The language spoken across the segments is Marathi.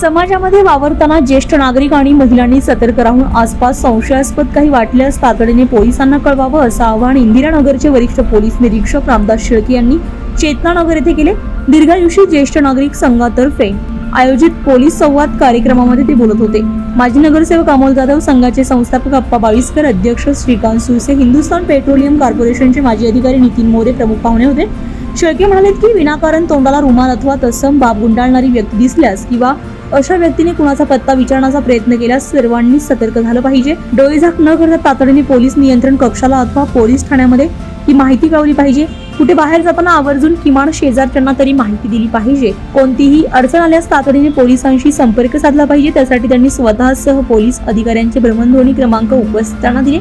समाजामध्ये वावरताना ज्येष्ठ नागरिक आणि महिलांनी सतर्क राहून आसपास संशयास्पद काही वाटल्यास तातडीने पोलिसांना कळवावं असं आवाहन इंदिरानगरचे वरिष्ठ पोलीस निरीक्षक रामदास शेळके यांनी चेतनानगर येथे केले. दीर्घायुषी ज्येष्ठ नागरिक संघातर्फे आयोजित पोलीस संवाद कार्यक्रमामध्ये ते बोलत होते. माजी नगरसेवक अमोल जाधव संघाचे संस्थापक अप्पा बावीसकर अध्यक्ष श्रीकांत सुरसे हिंदुस्थान पेट्रोलियम कॉर्पोरेशनचे माजी अधिकारी नितीन मोरे प्रमुख पाहुणे होते. शेळके म्हणाले की विनाकारण तोंडाला रुमाल अथवा तत्सम बाब गुंडाळणारी व्यक्ती दिसल्यास किंवा अशा व्यक्तीने कुणाचा पत्ता विचारण्याचा प्रयत्न केल्यास सर्वांनी सतर्क झालं पाहिजे. डोळेझाक न करता तातडीने पोलीस नियंत्रण कक्षाला अथवा पोलीस ठाण्यामध्ये ही माहिती कळवली पाहिजे. कुठे बाहेर जाताना आवर्जून किमान शेजारच्यांना तरी माहिती दिली पाहिजे. कोणतीही अडचण आल्यास तातडीने पोलिसांशी संपर्क साधला पाहिजे. त्यासाठी त्यांनी स्वतःसह पोलीस अधिकाऱ्यांचे भ्रमणध्वनी क्रमांक उपस्थितांना दिले.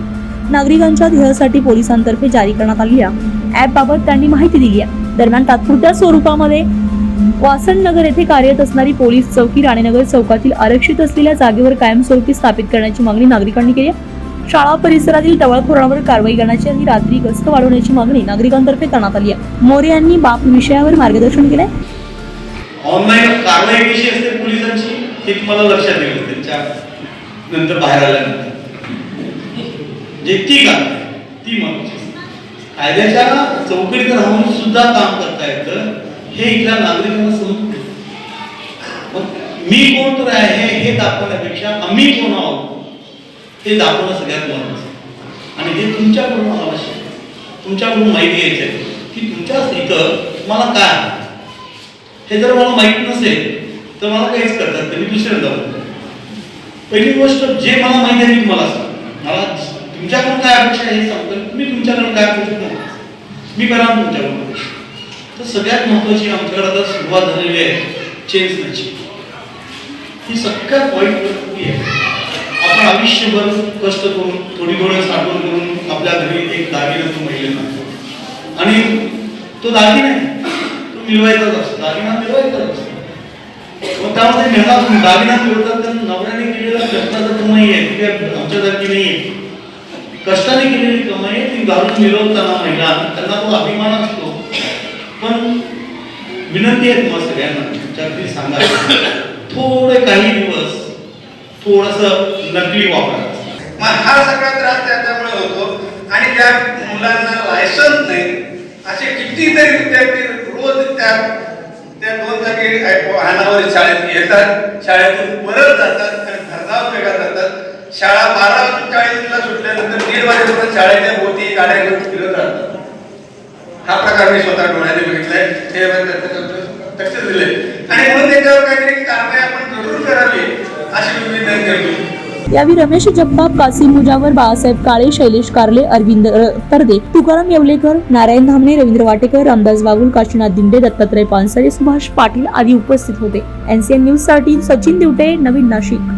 नागरिकांच्या ध्येयासाठी पोलिसांतर्फे जारी करण्यात आलेल्या ऍप बाबत त्यांनी माहिती दिली आहे. दरम्यान तात्पुरत्या स्वरूपामध्ये वासण नगर येथे कार्यरत असणारी पोलीस चौकी राणेनगर चौकातील आरक्षित असलेल्या जागेवर कायमस्वरूपी स्थापित करण्याची मागणी नागरिकांनी केली शाळा परिसरातील टवळखोरांवर कारवाई करण्याची आणि रात्री गस्त वाढवण्याची मागणी नागरिकांतर्फे करण्यात आली आहे. मोरे यांनी बाप विषयावर मार्गदर्शन केलंय. ऑनलाईन कारवाई कशी असते पोलिसांची? हे तुम्हाला लक्षात येईल त्यांच्या नंतर बाहेर आल्यानंतर. जे ती कारवाई ती महत्वाची कायद्याच्या चौकटीत राहून सुद्धा काम करता येतं. हे इथल्या नागरिकांना समजतं मग मी कोण तर आहे हे दाखवण्यापेक्षा आम्ही कोण आहोत हे दाखवणं सगळ्यात महत्वाचं आणि हे तुमच्याकडून आवश्यक आहे. तुमच्याकडून माहिती घ्यायची आहे की तुमच्या इथं मला काय हे जर मला माहीत नसेल तर मला काहीच करतात तर मी दुसऱ्यांदा बोलतो. पहिली गोष्ट जे मला माहिती आहे मी तुम्हाला सांगतो. मला तुमच्याकडून काय अपेक्षा आहे हे सांगतो. मी तुमच्याकडून काय अपेक्षा मी करा तुमच्याकडून. तर सगळ्यात महत्वाची आमच्याकडे आता सुरुवात झालेली आहे चेंजची ही सगळ्यात वाईट प्रकृती आहे. आपण आयुष्यभर कष्ट करून थोडी थोडं साठवण करून आपल्या घरी एक दागिना तो महिलेला आणि तो दागिना तो मिळवायचाच असतो. दागिना मिळवायचाच असतो. मग त्यामध्ये मेहनत दागिना मिळवतात तर नवऱ्याने केलेला कष्टाचा कमाई आहे. ती काय आमच्यासारखी नाही आहे. कष्टाने केलेली कमाई आहे. ती घालून मिळवताना महिला त्यांना तो अभिमान असतो. पण विनंती आहे तुम्हाला सगळ्यांना तुमच्याकडे सांगा. थोडे काही दिवस थोडस नकली वापरा. मग हा सगळा त्रास त्याच्यामुळे होतो. आणि त्या मुलांना लायसन्स नाही. असे कितीतरी विद्यार्थी रोज त्या त्या दोन जागी हानावर शाळेत येतात. शाळेतून परत जातात आणि धरणाव वेगळा जातात शाळा बारा चाळीसला सुटल्यानंतर दीड वाजेपर्यंत शाळेच्या भोवती गाड्या घेऊन फिरत राहतात. हा प्रकार मी स्वतः डोळ्याने बघितलाय. ते लक्ष दिले आणि म्हणून त्याच्यावर काहीतरी कारवाई आपण जरूर करावी अशी मी विनंती करतो. यावेळी रमेश जगताप कासिम मुजावर बाळासाहेब काळे शैलेश कारले अरविंद र- तरदे तुकाराम येवलेकर नारायण धामणे रवींद्र वाटेकर रामदास बागुल काशीनाथ दिंडे दत्तात्रय पानसरे सुभाष पाटील आदी उपस्थित होते. एनसीएन न्यूजसाठी सचिन दिवटे नवीन नाशिक.